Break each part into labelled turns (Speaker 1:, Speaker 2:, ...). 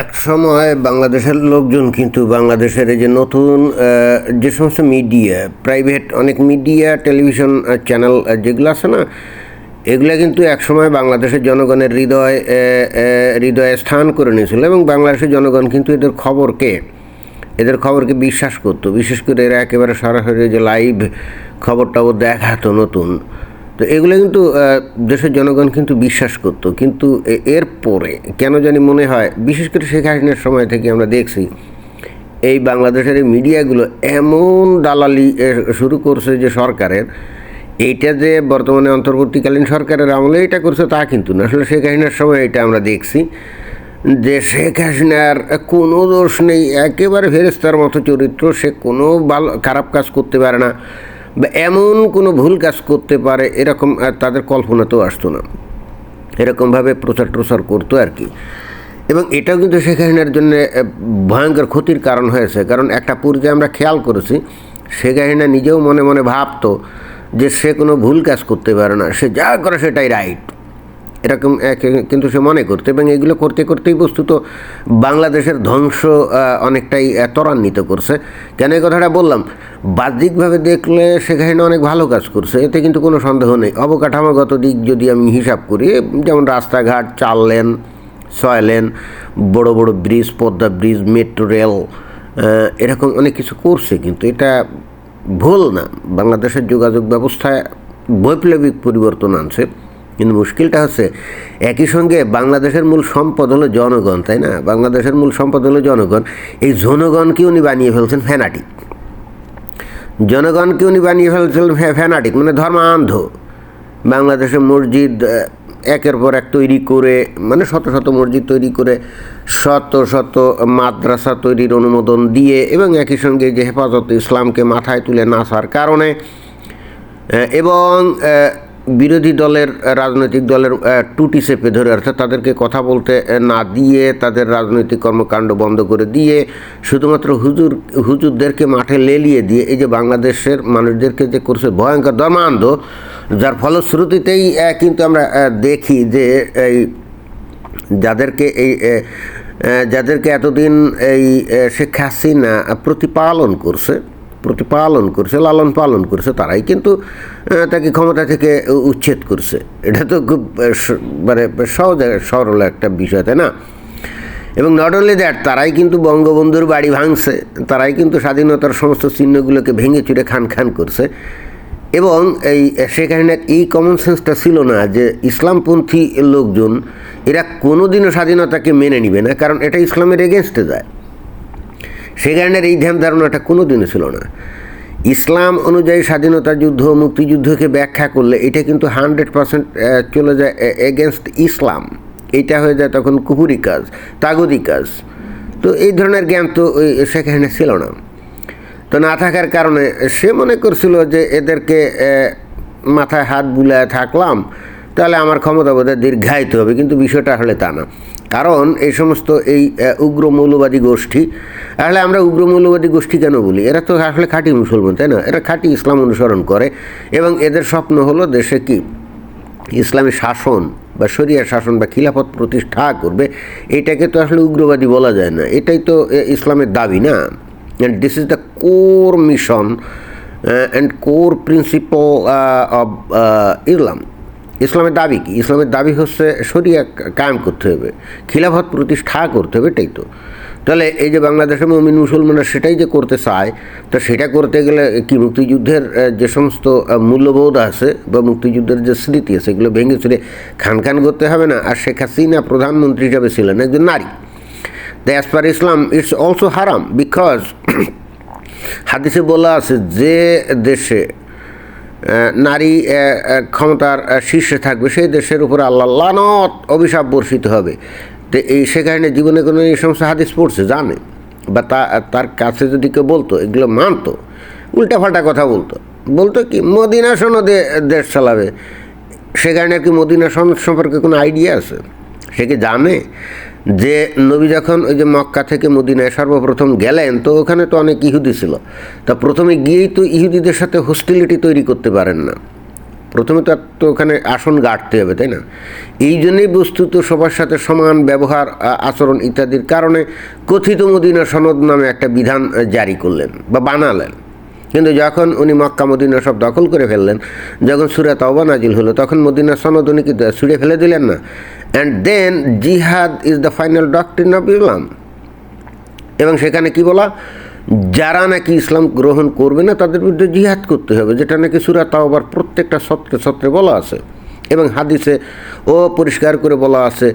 Speaker 1: এক সময় বাংলাদেশের লোকজন কিন্তু বাংলাদেশের এই যে নতুন যে সমস্ত মিডিয়া প্রাইভেট অনেক মিডিয়া টেলিভিশন চ্যানেল যেগুলো আছে না, এগুলো কিন্তু একসময় বাংলাদেশের জনগণের হৃদয় হৃদয়ে স্থান করে নিয়েছিল এবং বাংলাদেশের জনগণ কিন্তু এদের খবরকে এদের খবরকে বিশ্বাস করতো। বিশেষ করে এরা একেবারে সরাসরি যে লাইভ খবর টবর দেখাতো নতুন। তো এগুলো কিন্তু দেশের জনগণ কিন্তু বিশ্বাস করতো। কিন্তু এর পরে কেন জানি মনে হয়, বিশেষ করে শেখ হাসিনার সময় থেকে আমরা দেখছি, এই বাংলাদেশের মিডিয়াগুলো এমন দালালি শুরু করছে যে সরকারের, এইটা যে বর্তমানে অন্তর্বর্তীকালীন সরকারের আমলে এটা করছে তা কিন্তু না। আসলে শেখ হাসিনার সময় এটা আমরা দেখছি, যে শেখ হাসিনার কোনো দোষ নেই। একেবারে ফেরেস্তার মতো চরিত্র, সে কোনো ভালো খারাপ কাজ করতে পারে না। বা এমন কোনো ভুল কাজ করতে পারে, এরকম তাদের কল্পনাতেও আসতো না। এরকমভাবে প্রচার প্রসার করতো আর কি। এবং এটাও কিন্তু শেখ হাসিনার জন্য ভয়ঙ্কর ক্ষতির কারণ হয়েছে। কারণ একটা পর্যায়ে আমরা খেয়াল করেছি, শেখ হাসিনা নিজেও মনে মনে ভাবতো যে সে কোনো ভুল কাজ করতে পারে না, সে যা করে সেটাই রাইট। এরকম কিন্তু সে মনে করতো এবং এগুলো করতে করতেই বস্তুত বাংলাদেশের ধ্বংস অনেকটাই ত্বরান্বিত করছে। কেন এই কথাটা বললাম? বাহ্যিকভাবে দেখলে সেখানে অনেক ভালো কাজ করছে, এতে কিন্তু কোনো সন্দেহ নেই। অবকাঠামোগত দিক যদি আমি হিসাব করি, যেমন রাস্তাঘাট, চার লেন, ছয় লেন, বড় বড় bridge, Padma bridge, metro rail এরকম অনেক কিছু করছে, কিন্তু এটা ভুল না। বাংলাদেশের যোগাযোগ ব্যবস্থায় বৈপ্লবিক পরিবর্তন আনছে। কিন্তু মুশকিলটা হচ্ছে, একই সঙ্গে বাংলাদেশের মূল সম্পদ হলো জনগণ, তাই না? বাংলাদেশের মূল সম্পদ হলো জনগণ। এই জনগণকে উনি বানিয়ে ফেলছেন ফ্যানাটিক। জনগণকে উনি বানিয়ে ফেলছিলেন ফ্যা- ফ্যানাটিক মানে ধর্মান্ধ। বাংলাদেশের মসজিদ একের পর এক তৈরি করে মানে শত শত মসজিদ তৈরি করে, শত শত মাদ্রাসা তৈরির অনুমোদন দিয়ে এবং একই সঙ্গে যে হেফাজত ইসলামকে মাথায় তুলে নাসার কারণে এবং বিরোধী দলের রাজনৈতিক দলের টুটি চেপে ধরে, অর্থাৎ তাদেরকে কথা বলতে না দিয়ে তাদের রাজনৈতিক কর্মকাণ্ড বন্ধ করে দিয়ে শুধুমাত্র হুজুর, হুজুরদেরকে মাঠে লেলিয়ে দিয়ে, এই যে বাংলাদেশের মানুষদেরকে যে করছে ভয়ঙ্কর দমান্ধ, যার ফলশ্রুতিতেই কিন্তু আমরা দেখি যে এই যাদেরকে এই যাদেরকে এতদিন এই শেখ হাসিনা প্রতিপালন করছে প্রতিপালন করছে, লালন পালন করছে, তারাই কিন্তু তাকে ক্ষমতা থেকে উচ্ছেদ করছে। এটা তো খুব মানে সহজ, সরল একটা বিষয়, তাই না? এবং নট অনলি দ্যাট তারাই কিন্তু বঙ্গবন্ধুর বাড়ি ভাঙছে, তারাই কিন্তু স্বাধীনতার সমস্ত চিহ্নগুলোকে ভেঙে চুরে খান খান করছে। এবং এই সেখানে এই কমন সেন্সটা ছিল না যে ইসলামপন্থী লোকজন, এরা কোনোদিনও স্বাধীনতাকে মেনে নিবে না, কারণ এটা ইসলামের এগেনস্টে যায়। সে কারণের এই ধ্যান ধারণাটা কোনো দিনও ছিল না। ইসলাম অনুযায়ী স্বাধীনতা যুদ্ধ, মুক্তিযুদ্ধকে ব্যাখ্যা করলে এটা কিন্তু হান্ড্রেড পার্সেন্ট চলে যায় এগেনস্ট ইসলাম। এইটা হয়ে যায় তখন কুহুরি কাজ, তাগদি কাজ। তো এই ধরনের জ্ঞান তো ওই সেখানে ছিল না। তো না থাকার কারণে সে মনে করছিল যে এদেরকে মাথায় হাত বুলায় থাকলাম, তাহলে আমার ক্ষমতা বোধহয় দীর্ঘায়িত হবে, কিন্তু বিষয়টা হলে তা না। কারণ এই সমস্ত এই উগ্র মৌলবাদী গোষ্ঠী আসলে আমরা উগ্র মৌলবাদী গোষ্ঠী কেন বলি? এরা তো আসলে খাঁটি মুসলমান, তাই না? এরা খাঁটি ইসলাম অনুসরণ করে এবং এদের স্বপ্ন হলো দেশে কি? ইসলামী শাসন বা শরিয়া শাসন বা খিলাফত প্রতিষ্ঠা করবে, এটাকে তো আসলে উগ্রবাদী বলা যায় না। এটাই তো ইসলামের দাবি, না? And this is the core mission and core principal of Islam ইসলামের দাবি কি? ইসলামের দাবি হচ্ছে শরিয়া কায়েম করতে হবে, খিলাফত প্রতিষ্ঠা করতে হবে, এটাই তো। তাহলে এই যে বাংলাদেশের মমিন মুসলমানরা সেটাই যে করতে চায়, তো সেটা করতে গেলে কি মুক্তিযুদ্ধের যে সমস্ত মূল্যবোধ আছে বা মুক্তিযুদ্ধের যে স্মৃতি আছে, এগুলো ভেঙে চুরে খান খান করতে হবে না? আর শেখ হাসিনা প্রধানমন্ত্রী হিসাবে ছিলেন একজন নারী। The as per Islam it's also হারাম বিকজ হাদিসে বলা আছে যে দেশে নারী ক্ষমতার শীর্ষে থাকবে। সেই দেশের উপরে আল্লাহ লানত, অভিশাপ বর্ষিত হবে। তো এই সেখানে জীবনে কোনো এই সমস্ত হাদিস পড়ছে, জানে। বা তা, তার কাছে যদি কেউ বলতো, এগুলো মানতো, উল্টাপাল্টা কথা বলতো। বলতো কি, মদিনা সনদে দেশ চালাবে। সেখানে কি মদিনা সনদ সম্পর্কে কোনো আইডিয়া আছে? সে কি জানে? যে নবী যখন ওই যে মক্কা থেকে মদিনায় সর্বপ্রথম গেলেন, তো ওখানে তো অনেক ইহুদি ছিল। তা প্রথমে গিয়েই তো ইহুদিদের সাথে হোস্টিলিটি তৈরি করতে পারেন না। প্রথমে তো তো ওখানে আসন গাড়তে হবে, তাই না? এই জন্যই বস্তুত সবার সাথে সমান ব্যবহার আচরণ ইত্যাদির কারণে কথিত মদিনা সনদ নামে একটা বিধান জারি করলেন বা বানালেন। কিন্তু যখন উনি মক্কা মদিনা সব দখল করে ফেললেন, যখন সুরা তওবা নাজিল হলো, তখন মদিনা সনদ উনি কি ছুড়ে ফেলে দিলেন না? And then jihad is the final doctrine of Islam এবং সেখানে কি বলা? যারা নাকি ইসলাম গ্রহণ করবে না, তাদের বিরুদ্ধে জিহাদ করতে হবে, যেটা নাকি সুরা তাওবার প্রত্যেকটা সত্রে সত্রে বলা আছে। এবং হাদিসে ও পরিষ্কার করে বলা আছে,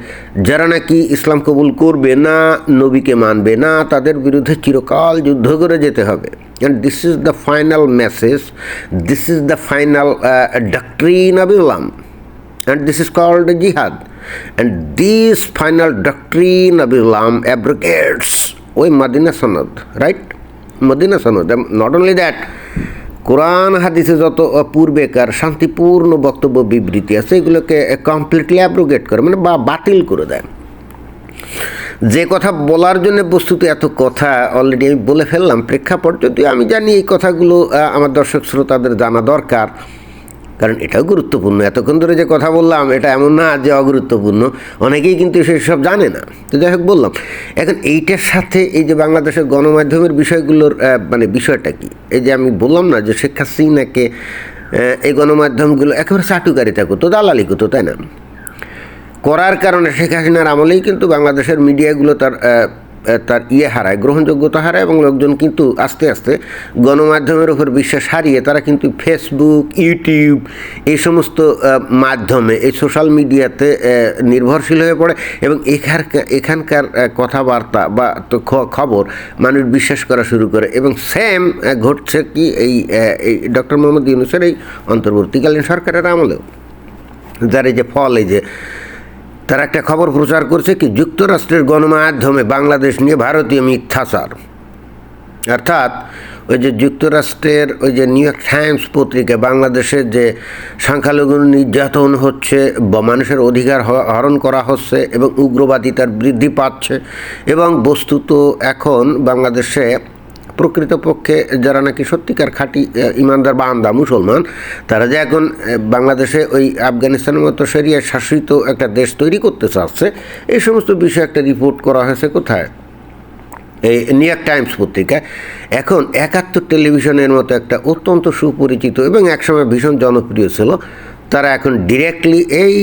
Speaker 1: যারা নাকি ইসলাম কবুল করবে না, নবীকে মানবে না, তাদের বিরুদ্ধে চিরকাল যুদ্ধ করে যেতে হবে। And this is the final message this is the final doctrine of Islam and this is called jihad. And this final doctrine of Islam abrogates. ওই মাদিনা সনদ রাইট মদিনা সনদ নট অনলি দ্যাট কোরআন হাদিসে যত পূর্বেকার শান্তিপূর্ণ বক্তব্য বিবৃতি আছে এগুলোকে কমপ্লিটলি অ্যাব্রোগেট করে মানে বা বাতিল করে দেয় যে কথা বলার জন্য বস্তুত এত কথা অলরেডি আমি বলে ফেললাম, প্রেক্ষাপট যদিও আমি জানি এই কথাগুলো আমার দর্শক শ্রোতাদের জানা দরকার। কারণ এটাও গুরুত্বপূর্ণ। এতক্ষণ ধরে যে কথা বললাম, এটা এমন না যে অগুরুত্বপূর্ণ। অনেকেই কিন্তু সেসব জানে না। তো যাই হোক, বললাম। এখন এইটার সাথে এই যে বাংলাদেশের গণমাধ্যমের বিষয়গুলোর মানে বিষয়টা কি? এই যে আমি বললাম না যে শেখ হাসিনাকে এই গণমাধ্যমগুলো একেবারে চাটুকারিতা করতো, দালালি করতো, তাই না? করার কারণে শেখ হাসিনার আমলেই কিন্তু বাংলাদেশের মিডিয়াগুলো তার তার ইয়ে হারায়, গ্রহণযোগ্যতা হারায় এবং লোকজন কিন্তু আস্তে আস্তে গণমাধ্যমের উপর বিশ্বাস হারিয়ে তারা কিন্তু ফেসবুক ইউটিউব এই সমস্ত মাধ্যমে, এই সোশ্যাল মিডিয়াতে নির্ভরশীল হয়ে পড়ে এবং এখান এখানকার কথাবার্তা বা খবর মানুষ বিশ্বাস করা শুরু করে এবং সেম ঘটছে কি এই ডক্টর মোহাম্মদ ইউনুসের এই অন্তর্বর্তীকালীন সরকারের আমলেও। যার এই যে ফল, এই যে তারা একটা খবর প্রচার করছে কি যুক্তরাষ্ট্রের গণমাধ্যমে বাংলাদেশ নিয়ে ভারতীয় মিথ্যাচার। অর্থাৎ ওই যে যুক্তরাষ্ট্রের ওই যে নিউ ইয়র্ক টাইমস পত্রিকা, বাংলাদেশের যে সংখ্যালঘু নির্যাতন হচ্ছে, বা মানুষের অধিকার হরণ করা হচ্ছে এবং উগ্রবাদিতার বৃদ্ধি পাচ্ছে এবং বস্তুত এখন বাংলাদেশে প্রকৃতপক্ষে যারা নাকি সত্যিকার খাঁটি ইমানদার বা আন্দা মুসলমান, তারা যে এখন বাংলাদেশে ওই আফগানিস্তানের মতো সেরিয়া শাসিত একটা দেশ তৈরি করতে চাচ্ছে, এই সমস্ত বিষয়ে একটা রিপোর্ট করা হয়েছে কোথায়? এই নিউ ইয়র্ক টাইমস পত্রিকায়। এখন একাত্তর টেলিভিশনের মতো একটা অত্যন্ত সুপরিচিত এবং একসময় ভীষণ জনপ্রিয় ছিল তারা এখন ডিরেক্টলি এই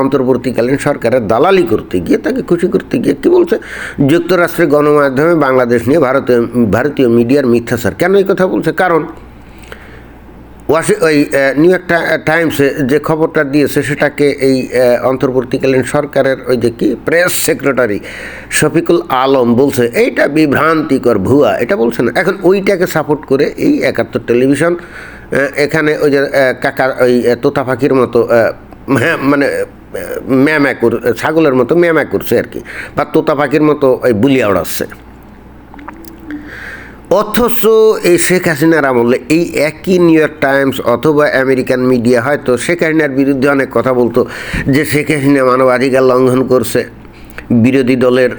Speaker 1: অন্তর্বর্তীকালীন সরকারের দালালি করতে গিয়ে তাকে খুশি করতে গিয়ে কী বলছে? যুক্তরাষ্ট্রের গণমাধ্যমে বাংলাদেশ নিয়ে ভারতীয় ভারতীয় মিডিয়ার মিথ্যাচার। কেন এই কথা বলছে? কারণ ওয়াশি, ওই নিউ ইয়র্ক টাইমসে যে খবরটা দিয়েছে সেটাকে এই অন্তর্বর্তীকালীন সরকারের ওই যে কি প্রেস সেক্রেটারি শফিকুল আলম বলছে, এইটা বিভ্রান্তিকর ভুয়া। এটা বলছে না। এখন ওইটাকে সাপোর্ট করে এই একাত্তর টেলিভিশন এখানে ওই যে কাকার ওই তোতা পাখির মতো হ্যাঁ, মানে ম্যাম্যা কর ছাগলের মতো ম্যাম্যা করছে আর কি। বা তোতা পাখির মতো ওই বুলিয়া উড়াচ্ছে অথচ এই শেখ হাসিনার আমলে এই একই নিউ ইয়র্ক টাইমস অথবা আমেরিকান মিডিয়া হয়তো শেখ হাসিনার বিরুদ্ধে অনেক কথা বলতো যে শেখ হাসিনা মানবাধিকার লঙ্ঘন করছে। বিরোধী দলের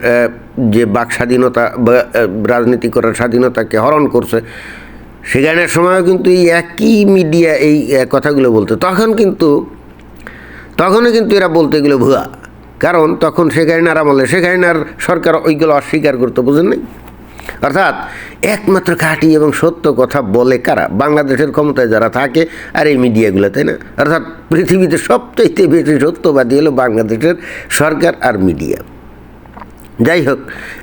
Speaker 1: যে বাক স্বাধীনতা রাজনীতি করার স্বাধীনতাকে হরণ করছে। সেখানের সময়ও কিন্তু এই একই মিডিয়া এই কথাগুলো বলতো। তখন কিন্তু, তখনও কিন্তু এরা বলতে এগুলো ভুয়া। কারণ তখন শেখ হাসিনার আমলে শেখ হাসিনার সরকার ওইগুলো অস্বীকার করতো, বুঝেন নাই? অর্থাৎ একমাত্র খাঁটি এবং সত্য কথা বলে কারা? বাংলাদেশের ক্ষমতায় যারা থাকে আর এই মিডিয়াগুলো তাই না? অর্থাৎ পৃথিবীতে সবচাইতে বেশি সত্যবাদী হলো বাংলাদেশের সরকার আর মিডিয়া যাই হোক,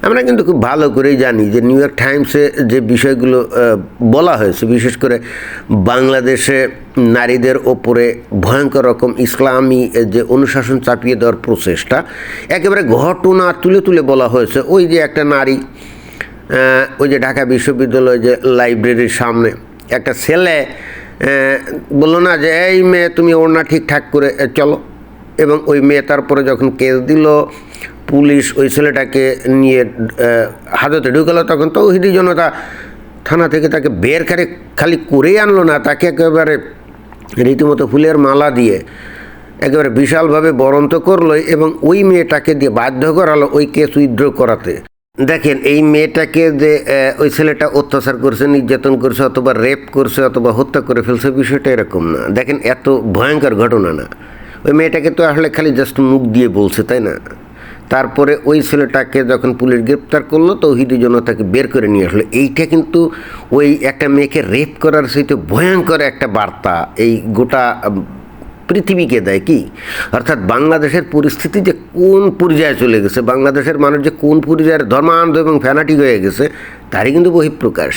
Speaker 1: আমরা কিন্তু খুব ভালো করেই জানি যে নিউ ইয়র্ক টাইমসে যে বিষয়গুলো বলা হয়েছে, বিশেষ করে বাংলাদেশে নারীদের ওপরে ভয়ঙ্কর রকম ইসলামী যে অনুশাসন চাপিয়ে দেওয়ার প্রচেষ্টা, একেবারে ঘটনা তুলে তুলে বলা হয়েছে। ওই যে একটা নারী ওই যে ঢাকা বিশ্ববিদ্যালয় যে লাইব্রেরির সামনে একটা ছেলে বলল না যে, এই মেয়ে, তুমি ওড়না ঠিকঠাক করে চলো। এবং ওই মেয়ে তারপরে যখন কেস দিল পুলিশ ওই ছেলেটাকে নিয়ে হাজতে ঢুকালো, তখন তৌহিদি জনতা থানা থেকে তাকে বের করে খালি করেই আনলো না, তাকে একেবারে রীতিমতো ফুলের মালা দিয়ে একেবারে বিশালভাবে বরন্ত করল এবং ওই মেয়েটাকে দিয়ে বাধ্য করালো ওই কেস উইথড্র করাতে। দেখেন, এই মেয়েটাকে যে ওই ছেলেটা অত্যাচার করছে, নির্যাতন করছে অথবা রেপ করছে অথবা হত্যা করে ফেলছে, বিষয়টা এরকম না। দেখেন, এত ভয়ঙ্কর ঘটনা না। ওই মেয়েটাকে তো আসলে খালি জাস্ট মুখ দিয়ে বলছে, তাই না? তারপরে ওই ছেলেটাকে যখন পুলিশ গ্রেপ্তার করল তো হিদু জনতাকে বের করে নিয়ে আসলো। এইটা কিন্তু ওই একটা মেয়েকে রেপ করার সহিত ভয়ঙ্কর একটা বার্তা এই গোটা পৃথিবীকে দেয় কি? অর্থাৎ বাংলাদেশের পরিস্থিতি যে কোন পর্যায়ে চলে গেছে, বাংলাদেশের মানুষ যে কোন পর্যায়ের ধর্মান্ধ এবং ফ্যানাটিক হয়ে গেছে, তারই কিন্তু বহিঃপ্রকাশ।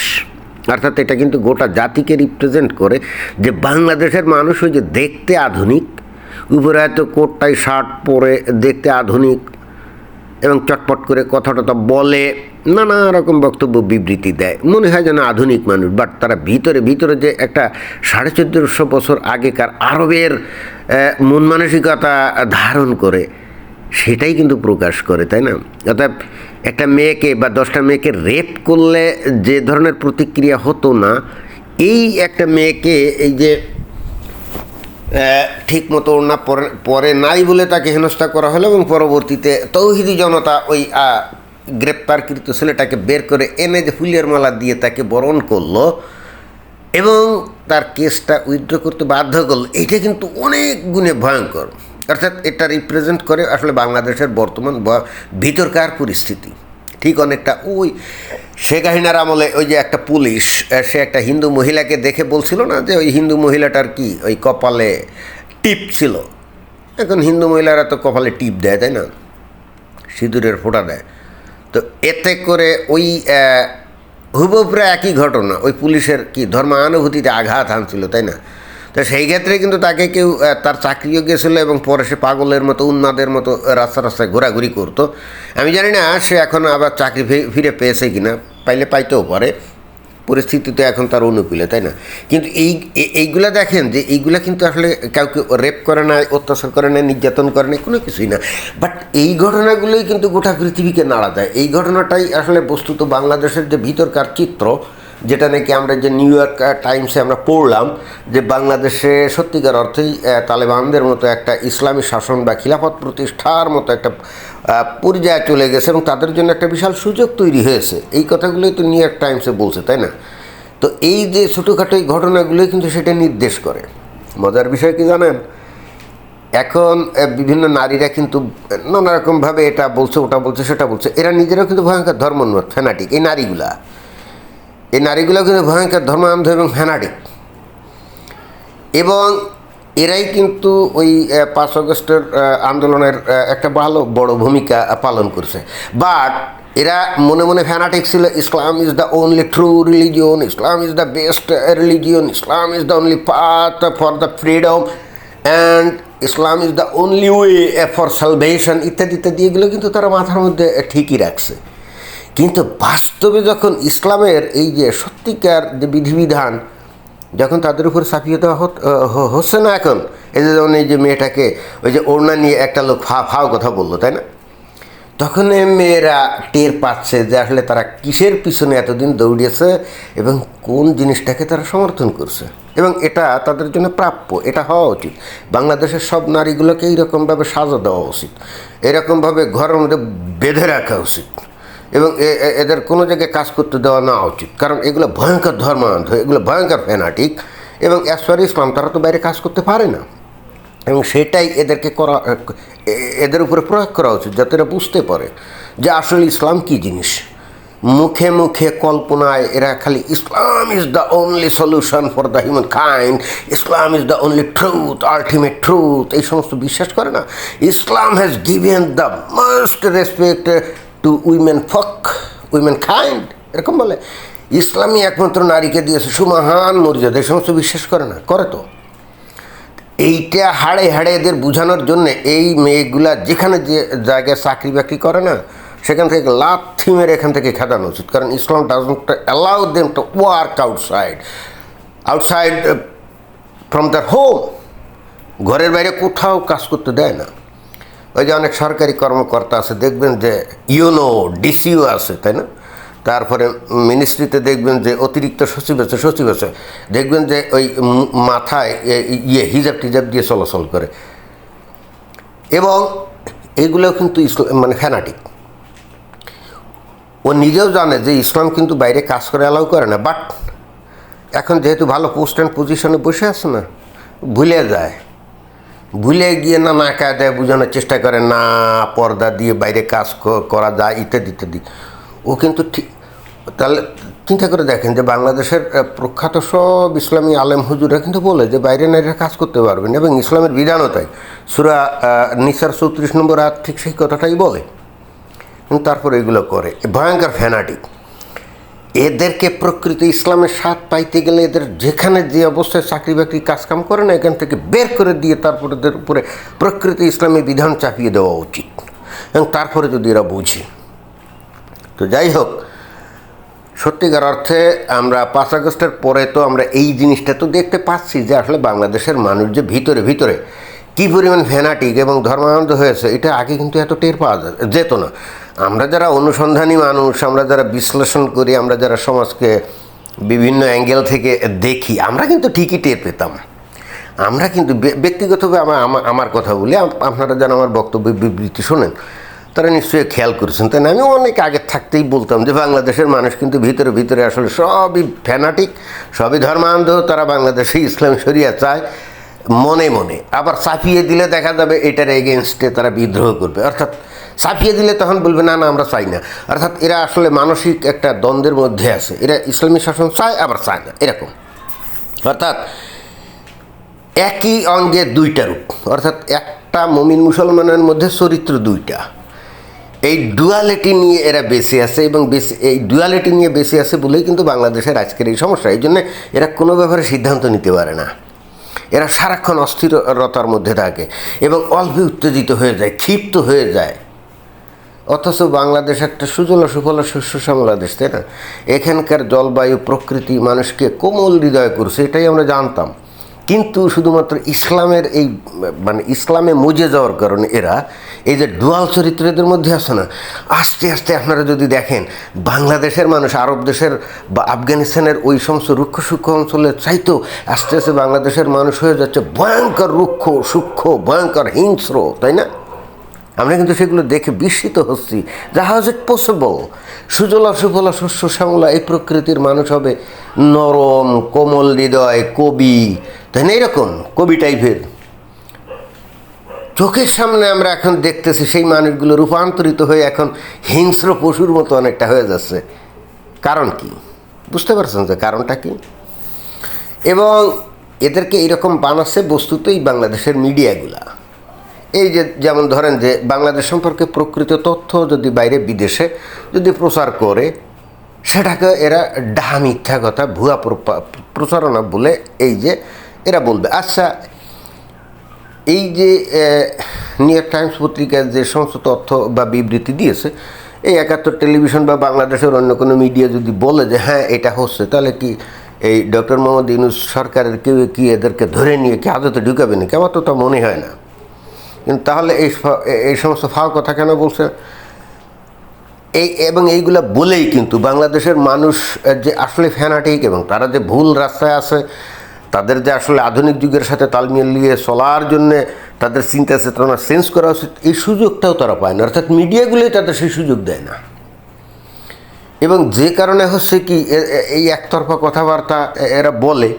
Speaker 1: অর্থাৎ এটা কিন্তু গোটা জাতিকে রিপ্রেজেন্ট করে যে বাংলাদেশের মানুষ ওই যে দেখতে আধুনিক উপরে হয়তো কোটটাই শার্ট পরে দেখতে আধুনিক এবং চটপট করে কথা টথা বলে, নানা রকম বক্তব্য বিবৃতি দেয়। মনে হয় যেন আধুনিক মানুষ বাট তারা ভিতরে ভিতরে যে একটা সাড়ে চোদ্দোশো বছর আগেকার আরবের মন মানসিকতা ধারণ করে, সেটাই কিন্তু প্রকাশ করে, তাই না? অর্থাৎ একটা মেয়েকে বা দশটা মেয়েকে রেপ করলে যে ধরনের প্রতিক্রিয়া হতো না, এই একটা মেয়েকে এই যে ঠিক মতো ওড়না পরে পরে নাই বলে তাকে হেনস্থা করা হলো এবং পরবর্তীতে তৌহিদি জনতা ওই গ্রেপ্তারকৃত ছেলেটাকে বের করে এনে যে ফুলের মালা দিয়ে তাকে বরণ করল এবং তার কেসটা উইথড্র করতে বাধ্য করল, এটা কিন্তু অনেক গুণে ভয়ঙ্কর। অর্থাৎ এটা রিপ্রেজেন্ট করে আসলে বাংলাদেশের বর্তমান ভিতরকার পরিস্থিতি। ঠিক অনেকটা ওই শেখ হাসিনার আমলে ওই যে একটা পুলিশ সে একটা হিন্দু মহিলাকে দেখে বলছিল না যে ওই হিন্দু মহিলাটার কি ওই কপালে টিপ ছিল? এখন হিন্দু মহিলারা তো কপালে টিপ দেয় তাই না? সিঁদুরের ফোঁটা দেয়। তো এতে করে ওই আহ, হুবহু প্রায় একই ঘটনা ওই পুলিশের কি ধর্মানুভূতিতে আঘাত আনছিল তাই না? তো সেই ক্ষেত্রে কিন্তু তাকে কেউ তার চাকরিও গেছিল এবং পরে সে পাগলের মতো, উন্মাদের মতো রাস্তা রাস্তায় ঘোরাঘুরি করতো। আমি জানি না সে এখন আবার চাকরি ফিরে পেয়েছে কিনা, পাইলে পাইতেও পারে। পরিস্থিতিতে এখন তার অনুকূলে, তাই না? কিন্তু এই এইগুলা দেখেন যে এইগুলা কিন্তু আসলে কাউকে রেপ করে না অত্যাচার করে না নির্যাতন করে না কোনো কিছুই না। বাট এই ঘটনাগুলোই কিন্তু গোটা পৃথিবীকে নাড়া দেয়। এই ঘটনাটাই আসলে বস্তুত বাংলাদেশের যে ভিতরকার চিত্র যেটা নাকি আমরা যে নিউ ইয়র্ক টাইমসে আমরা পড়লাম যে বাংলাদেশে সত্যিকার অর্থেই তালেবানদের মতো একটা ইসলামী শাসন বা খিলাফত প্রতিষ্ঠার মতো একটা পর্যায়ে চলে গেছে এবং তাদের জন্য একটা বিশাল সুযোগ তৈরি হয়েছে। এই কথাগুলোই তো নিউ ইয়র্ক টাইমসে বলছে, তাই না? তো এই যে ছোটোখাটো এই ঘটনাগুলোই কিন্তু সেটা নির্দেশ করে। মজার বিষয় কি জানেন? এখন বিভিন্ন নারীরা কিন্তু নানা রকমভাবে এটা বলছে, ওটা বলছে, সেটা বলছে। এরা নিজেরাও কিন্তু ভয়ঙ্কর ধর্মোন্মত ফ্যানাটিক এই নারীগুলা। এই নারীগুলো কিন্তু ভয়ঙ্কর ধর্মান্ধ এবং ফ্যানাটিক এবং এরাই কিন্তু ওই পাঁচ আগস্টের আহ, আন্দোলনের একটা ভালো বড় ভূমিকা পালন করছে। বাট এরা মনে মনে ফ্যানাটিক ছিল Islam is the only true religion Islam is the best religion Islam is the only path for the freedom and Islam is the only way for salvation ইত্যাদি ইত্যাদি এগুলো কিন্তু তারা মাথার মধ্যে ঠিকই রাখছে। কিন্তু বাস্তবে যখন ইসলামের এই যে সত্যিকার যে বিধিবিধান, যখন তাদের উপর চাপিয়ে দেওয়া হচ্ছে না এখন? এই যে যেমন এই যে মেয়েটাকে, ওই যে ওড়না নিয়ে একটা লোক ফা, ফাও কথা বলল, তাই না? তখন মেয়েরা টের পাচ্ছে যে আসলে তারা কিসের পিছনে এতদিন দৌড়িয়েছে এবং কোন জিনিসটাকে তারা সমর্থন করছে। এবং এটা তাদের জন্য প্রাপ্য, এটা হওয়া উচিত। বাংলাদেশের সব নারীগুলোকে এইরকমভাবে সাজা দেওয়া উচিত। এরকমভাবে ঘরের মধ্যে বেঁধে রাখা উচিত। এবং এদের কোনো জায়গায় কাজ করতে দেওয়া না উচিত। কারণ এগুলো ভয়ঙ্কর ধর্মান্ধ এগুলো ভয়ঙ্কর ফ্যানাটিক এবং অ্যাজ ফার ইসলাম তারা তো বাইরে কাজ করতে পারে না। এবং সেটাই এদেরকে করা এদের উপরে প্রয়োগ করা উচিত যাতে এরা বুঝতে পারে যে আসলে ইসলাম কী জিনিস। মুখে মুখে কল্পনায় এরা খালি Islam is the only solution for the human kind Islam is the only truth ultimate truth এই সমস্ত বিশ্বাস করে না। Islam has given the most respect to women folk, women kind, এরকম বলে। ইসলামই একমাত্র নারীকে দিয়েছে সুমহান মর্যাদা, এই সমস্ত বিশ্বাস করে না, করে তো। এইটা হাড়ে হাড়ে এদের বোঝানোর জন্য এই মেয়েগুলা যেখানে যে জায়গায় চাকরি বাকরি করে না, সেখান থেকে লাথি মেরে এখান থেকে খেদানো উচিত। কারণ Islam doesn't allow them to work outside outside from the home ঘরের বাইরে কোথাও কাজ করতে দেয় না। ওই যে অনেক সরকারি কর্মকর্তা আছে, দেখবেন যে ইউনো, ডিসিও আছে, তাই না? তারপরে মিনিস্ট্রিতে দেখবেন যে অতিরিক্ত সচিব আছে সচিব আছে। দেখবেন যে ওই মাথায় ইয়ে হিজাব টিজাব দিয়ে চলাচল করে। এবং এগুলো কিন্তু ইসলাম মানে ফ্যানাটিক ও নিজেও জানে যে ইসলাম কিন্তু বাইরে কাজ করে অ্যালাউ করে না বাট এখন যেহেতু ভালো পোস্ট অ্যান্ড পজিশনে বসে আছে না, ভুলে যায়। ভুলে গিয়ে না না কায়দায় বোঝানোর চেষ্টা করে, না পর্দা দিয়ে বাইরে কাজ করা যায়, ইত্যাদি ইত্যাদি। ও কিন্তু ঠিক, তাহলে চিন্তা করে দেখেন যে বাংলাদেশের প্রখ্যাত সব ইসলামী আলেম হুজুরা কিন্তু বলে যে বাইরে নারীরা কাজ করতে পারবেন এবং ইসলামের বিধানও তাই। সুরা নিসার চৌত্রিশ নম্বর আর ঠিক সেই কথাটাই বলে। কিন্তু তারপরে এগুলো করে। ভয়ঙ্কর ফ্যানাটিক এদেরকে প্রকৃতি ইসলামের স্বাদ পাইতে গেলে এদের যেখানে যে অবস্থায় চাকরি বাকরি কাজকাম করে না, এখান থেকে বের করে দিয়ে তারপরে এদের উপরে প্রকৃতি ইসলামী বিধান চাপিয়ে দেওয়া উচিত। এবং তারপরে যদি এরা বুঝে। তো যাই হোক, সত্যিকার অর্থে আমরা পাঁচ আগস্টের পরে তো আমরা এই জিনিসটা তো দেখতে পাচ্ছি যে আসলে বাংলাদেশের মানুষ যে ভিতরে ভিতরে কী পরিমাণ ফ্যানাটিক এবং ধর্মানন্দ হয়েছে, এটা আগে কিন্তু এত টের পাওয়া যেত না। আমরা যারা অনুসন্ধানী মানুষ, আমরা যারা বিশ্লেষণ করি, আমরা যারা সমাজকে বিভিন্ন অ্যাঙ্গেল থেকে দেখি, আমরা কিন্তু ঠিকই টের পেতাম। আমরা কিন্তু ব্যক্তিগতভাবে আমার আমার- আমার কথা বলি আপনারা যেন আমার বক্তব্য বিবৃতি শোনেন, তারা নিশ্চয়ই খেয়াল করেছেন। তাই না? আমি অনেক আগে থাকতেই বলতাম যে, বাংলাদেশের মানুষ কিন্তু ভিতরে ভিতরে আসলে সবই ফ্যানাটিক সবই ধর্মান্ধ তারা বাংলাদেশে ইসলাম শরিয়া চায়। মনে মনে। আবার সাফিয়ে দিলে দেখা যাবে এটার এগেনস্টে তারা বিদ্রোহ করবে। অর্থাৎ সাফিয়ে দিলে তখন বলবে, না না, আমরা চাই না। অর্থাৎ এরা আসলে মানসিক একটা দ্বন্দ্বের মধ্যে আছে। এরা ইসলামী শাসন চায়, আবার চায় না। এরকম। অর্থাৎ একই অঙ্গে দুইটা রূপ। অর্থাৎ একটা মমিন মুসলমানের মধ্যে চরিত্র দুইটা। এই ডুয়ালিটি নিয়ে এরা বেঁচে আছে এবং বেশি এই ডুয়ালিটি নিয়ে বেঁচে আছে বলেই কিন্তু বাংলাদেশের আজকের এই সমস্যা। এই জন্যে এরা কোনো ব্যাপারে সিদ্ধান্ত নিতে পারে না। এরা সারাক্ষণ অস্থিরতার মধ্যে থাকে এবং অল্পে উত্তেজিত হয়ে যায়, ক্ষিপ্ত হয়ে যায়। অথচ বাংলাদেশ একটা সুজল সুফল শস্য শ্যামলা দেশ তাই না? এখানকার জলবায়ু, প্রকৃতি, মানুষকে কোমল হৃদয় করছে, এটাই আমরা জানতাম। কিন্তু শুধুমাত্র ইসলামের এই মানে ইসলামে মজে যাওয়ার কারণে এরা এই যে ডুয়াল চরিত্র এদের মধ্যে আছে না, আস্তে আস্তে আপনারা যদি দেখেন, বাংলাদেশের মানুষ, আরব দেশের বা আফগানিস্তানের ওই সমস্ত রুক্ষ সূক্ষ্ম অঞ্চলে চাইতো আস্তে আস্তে বাংলাদেশের মানুষ হয়ে যাচ্ছে ভয়ঙ্কর রুক্ষ সূক্ষ্ম, ভয়ঙ্কর হিংস্র, তাই না? আমরা কিন্তু সেগুলো দেখে বিস্মিত হচ্ছি। যে হাউ ইজ ইট পসিবল সুজলা সুফলা শস্য শ্যামলা এই প্রকৃতির মানুষ হবে নরম, কোমল হৃদয়, কবি তাই না এরকম? কবি টাইপের। চোখের সামনে আমরা এখন দেখতেছি সেই মানুষগুলো রূপান্তরিত হয়ে এখন হিংস্র পশুর মতো অনেকটা হয়ে যাচ্ছে। কারণ কি? বুঝতে পারছেন যে কারণটা কি? এবং এদেরকে এরকম বানাচ্ছে বস্তুতই বাংলাদেশের মিডিয়াগুলা। এই যে যেমন ধরেন যে বাংলাদেশ সম্পর্কে প্রকৃত তথ্য যদি বাইরে বিদেশে যদি প্রচার করে, সেটাকে এরা ডাহা মিথ্যা কথা, ভুয়া প্রচারণা বলে এই যে এরা বলবে আচ্ছা এই যে নিউ টাইমস পত্রিকায় যে সমস্ত তথ্য বা বিবৃতি দিয়েছে, এই একাত্তর টেলিভিশন বা বাংলাদেশের অন্য কোনো মিডিয়া যদি বলে যে হ্যাঁ এটা হচ্ছে, তাহলে কি এই ডক্টর মোহাম্মদ ইউনুস সরকারের কেউ কি এদেরকে ধরে নিয়ে কি আদতে ঢুকাবে নাকি? আমার তো তা মনে হয় না। কিন্তু তাহলে এই এই সমস্ত ফাও কথা কেন বলছে? এই, এবং এইগুলা বলেই কিন্তু বাংলাদেশের মানুষ যে আসলে ফ্যানাটিক এবং তারা যে ভুল রাস্তায় আছে তাদের যে আসলে আধুনিক যুগের সাথে তাল মিলিয়ে চলার জন্যে তাদের চিন্তা চেতনা চেঞ্জ করা উচিত, এই সুযোগটাও তারা পায় না। অর্থাৎ মিডিয়াগুলোই তাদের সেই সুযোগ দেয় না। এবং যে কারণে হচ্ছে কি এই একতরফা কথাবার্তা এরা বলে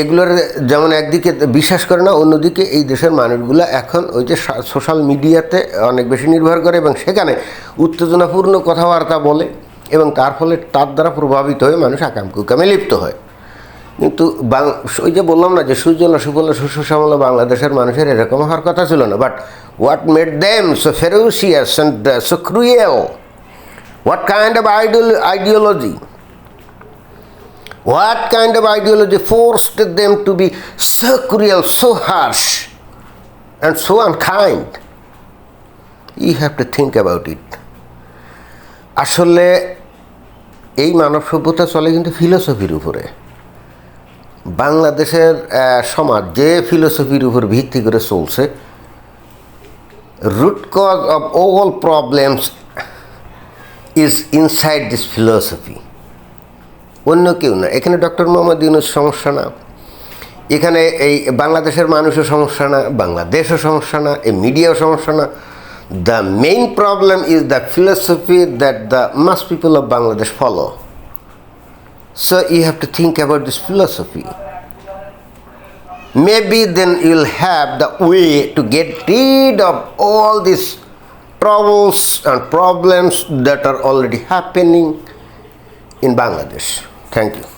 Speaker 1: এগুলোর যেমন একদিকে বিশ্বাস করে না, অন্যদিকে এই দেশের মানুষগুলো এখন ওই যে সোশ্যাল মিডিয়াতে অনেক বেশি নির্ভর করে এবং সেখানে উত্তেজনাপূর্ণ কথাবার্তা বলে এবং তার ফলে তার দ্বারা প্রভাবিত হয়ে মানুষ আকাম কুকামে লিপ্ত হয়। কিন্তু বাং- ওই যে বললাম না যে সুজল সুফল শস্য শ্যামল বাংলাদেশের মানুষের এরকম হওয়ার কথা ছিল না। But what made them so ferocious and so cruel what kind of ideal ideology What kind of ideology forced them to be so cruel, so harsh, and so unkind? You have to think about it আসলে এই মানব সভ্যতা চলে কিন্তু ফিলোসফির উপরে। বাংলাদেশের সমাজ যে ফিলোসফির উপর ভিত্তি করে চলছে root cause of all problems is inside this philosophy অন্য কেউ না। এখানে ডক্টর মোহাম্মদ ইউনুস সমস্যা না। এখানে এই বাংলাদেশের মানুষও সমস্যা না, বাংলাদেশও সমস্যা না, এই মিডিয়াও সমস্যা না। The main problem is the philosophy that the mass people of Bangladesh follow. So you have to think about this philosophy. Maybe then you'll have the way to get rid of all these troubles and problems that are already happening in Bangladesh. Thank you.